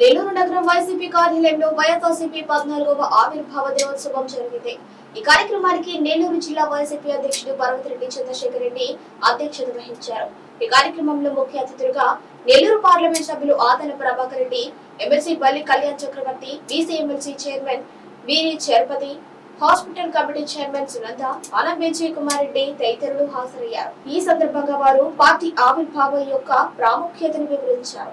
నెల్లూరు నగరం వైసీపీ కార్యాలయంలో వైఎస్ఆర్సీపీ పద్నాలుగవ ఆవిర్భావ దినోత్సవం జరిగింది. ఈ కార్యక్రమానికి నెల్లూరు జిల్లా వైసీపీ అధ్యక్షుడు పర్వతిరెడ్డి చంద్రశేఖర్ రెడ్డి అధ్యక్షత వహించారు. ఈ కార్యక్రమంలో ముఖ్య అతిథులుగా నెల్లూరు పార్లమెంట్ సభ్యులు Adana Prabhakar Reddy MLC Balli Kalyan Chakravarthi BC MLC chairman వీరి చరపతి hospital committee chairman Sunanda Anam Vijay Kumar Reddy తదితరులు హాజరయ్యారు. ఈ సందర్భంగా వారు పార్టీ ఆవిర్భావం యొక్క ప్రాముఖ్యతను వివరించారు.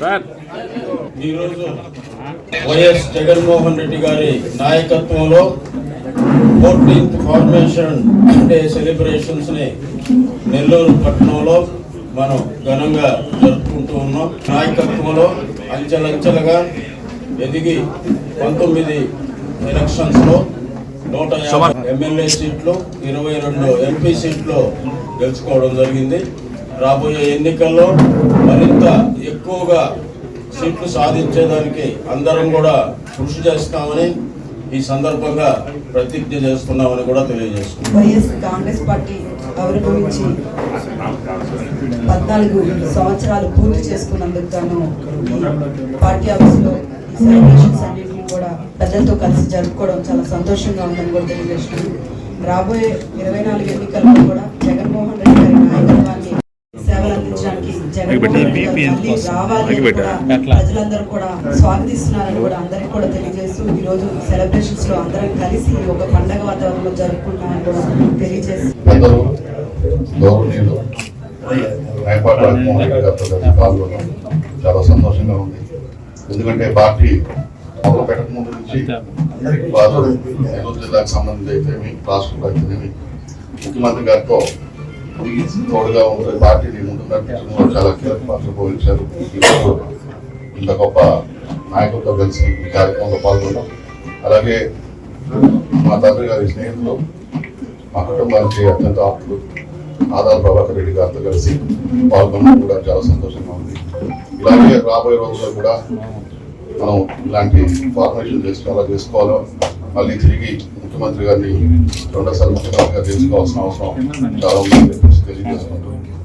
సార్. ఈరోజు వైఎస్ జగన్మోహన్ రెడ్డి గారి నాయకత్వంలో ఫోర్టీన్త్ ఫార్మేషన్ డే సెలబ్రేషన్స్ని నెల్లూరు పట్టణంలో మనం ఘనంగా జరుపుకుంటూ ఉన్నాం. నాయకత్వంలో అంచెలంచెలుగా ఎదిగి పంతొమ్మిది ఎలక్షన్స్లో నూట ఎమ్మెల్యే సీట్లు ఇరవై రెండు ఎంపీ సీట్లు గెలుచుకోవడం జరిగింది. రాబోయే ఎన్నికల్లో మరింత ఎక్కువగా సీట్లు సాధించేదానికి అందరం కూడా కృషి చేస్తామని ఈ సందర్భంగా ప్రతిజ్ఞ చేస్తున్నామని కూడా తెలియజేస్తున్నాం. వైఎస్ కాంగ్రెస్ పార్టీ ఆవిర్భవించి పద్నాలుగు సంవత్సరాలు పూర్తి చేసుకున్నందుకు గాను పార్టీ ఆఫీస్లో ఈ సెలబ్రేషన్స్ అన్నింటినీ కూడా ప్రజలతో కలిసి జరుపుకోవడం చాలా సంతోషంగా ఉందని కూడా తెలియజేస్తున్నాను రాబోయే ఇరవై నాలుగు ఎన్నికల్లో కూడా ప్రజలందరూ కూడా స్వాగతిస్తున్నారని కూడా అందరికీ కూడా తెలియజేస్తూ ఈ రోజు సెలబ్రేషన్స్లో అందరం కలిసి ఒక పండగ వాతావరణంలో జరుపుకుంటున్నామని కూడా తెలియజేస్తూ చాలా సంతోషంగా ఉంది. ఎందుకంటే పార్టీ మొదలు పెట్టక ముందు నుంచి నెల్లూరు జిల్లాకు సంబంధించి అయితేమి రాష్ట్రంలో అయితేనేమి ముఖ్యమంత్రి గారితో తోడుగా ఉండే పార్టీని ముందు చాలా కీలక పాత్ర పోషించారు. ఇంత గొప్ప నాయకులతో కలిసి ఈ కార్యక్రమంలో పాల్గొన్నాం అలాగే మా తండ్రి గారి స్నేహితులు మా కుటుంబానికి అత్యంత ఆప్తులు ఆదాల ప్రభాకర్ రెడ్డి గారితో కలిసి పాల్గొనడం కూడా చాలా సంతోషంగా ఉంది. ఇలాగే రాబోయే రోజుల్లో కూడా మనం ఇలాంటి ఫార్మేషన్ చేసుకోవాలా చేసుకోవాలో మళ్ళీ తిరిగి ముఖ్యమంత్రి గారిని రెండోసారి ముఖ్యమంత్రిగా చేసుకోవాల్సిన అవసరం చాలా ఉంది. because he doesn't